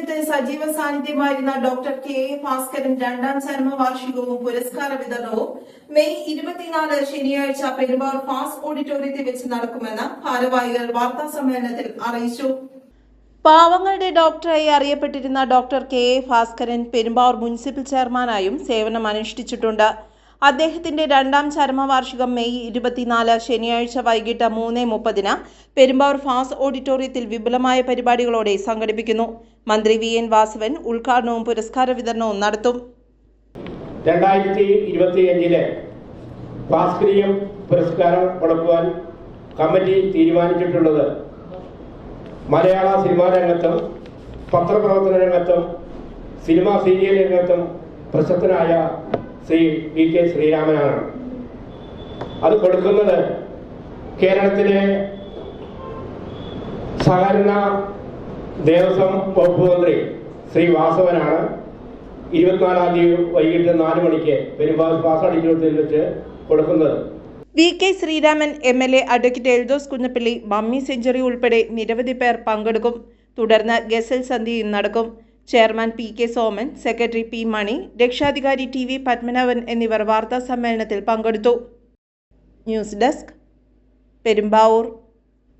രംഗത്ത് സജീവ സാന്നിധ്യമായിരുന്ന ഡോക്ടർ കെ എ ഭാസ്കരൻ രണ്ടാം ചരമവാർഷികവും പുരസ്കാര വിതരണവും മെയ് ഇരുപത്തിനാല് ശനിയാഴ്ച പെരുമ്പാവൂർ ഫാസ് ഓഡിറ്റോറിയത്തിൽ വെച്ച് നടക്കുമെന്ന് ഭാരവാഹികൾ വാർത്താ സമ്മേളനത്തിൽ അറിയിച്ചു. പാവങ്ങളുടെ ഡോക്ടറായി അറിയപ്പെട്ടിരുന്ന doctor K A Bhaskaran Perumbavoor municipal ചെയർമാനായും സേവനം അനുഷ്ഠിച്ചിട്ടുണ്ട് അദ്ദേഹത്തിന്റെ രണ്ടാം ചരമവാർഷികം മെയ് ഇരുപത്തിനാല് ശനിയാഴ്ച വൈകിട്ട് മൂന്ന് മുപ്പതിന് പെരുമ്പാവൂർ ഫാസ് ഓഡിറ്റോറിയത്തിൽ വിപുലമായ പരിപാടികളോടെ സംഘടിപ്പിക്കുന്നു. മന്ത്രി വി എൻ വാസവൻ ഉദ്ഘാടനവും പുരസ്കാര വിതരണവും നടത്തും. പുരസ്കാരം കൊടുക്കുവാൻ കമ്മിറ്റി തീരുമാനിച്ചിട്ടുള്ളത് മലയാള സിനിമാ രംഗത്തും പത്രപ്രവർത്തന രംഗത്തും സിനിമാ സീരിയൽ രംഗത്തും പ്രശസ്തനായ ശ്രീ വി കെ ശ്രീരാമനാണ്. അത് കൊടുക്കുന്നത് കേരളത്തിലെ സഹകരണ ദേവസ്വം വകുപ്പ് മന്ത്രി ശ്രീ വാസവനാണ്. ഇരുപത്തിനാലാം തീയതി വൈകിട്ട് നാല് മണിക്ക് പെരുമ്പാവൂർ പാസ് അടിച്ചുകൊടുത്തിൽ വെച്ച് കൊടുക്കുന്നത്. V K Sreeraman M L A advocate Eldhose Kunnappilly Mammi Century ഉൾപ്പെടെ നിരവധി പേർ പങ്കെടുക്കും. തുടർന്ന് ഗസൽ സന്ധ്യയും നടക്കും. Chairman P K Soman secretary P Mani രക്ഷാധികാരി ടി വി പത്മനാഭൻ എന്നിവർ വാർത്താ സമ്മേളനത്തിൽ പങ്കെടുത്തു. News desk Perumbavoor.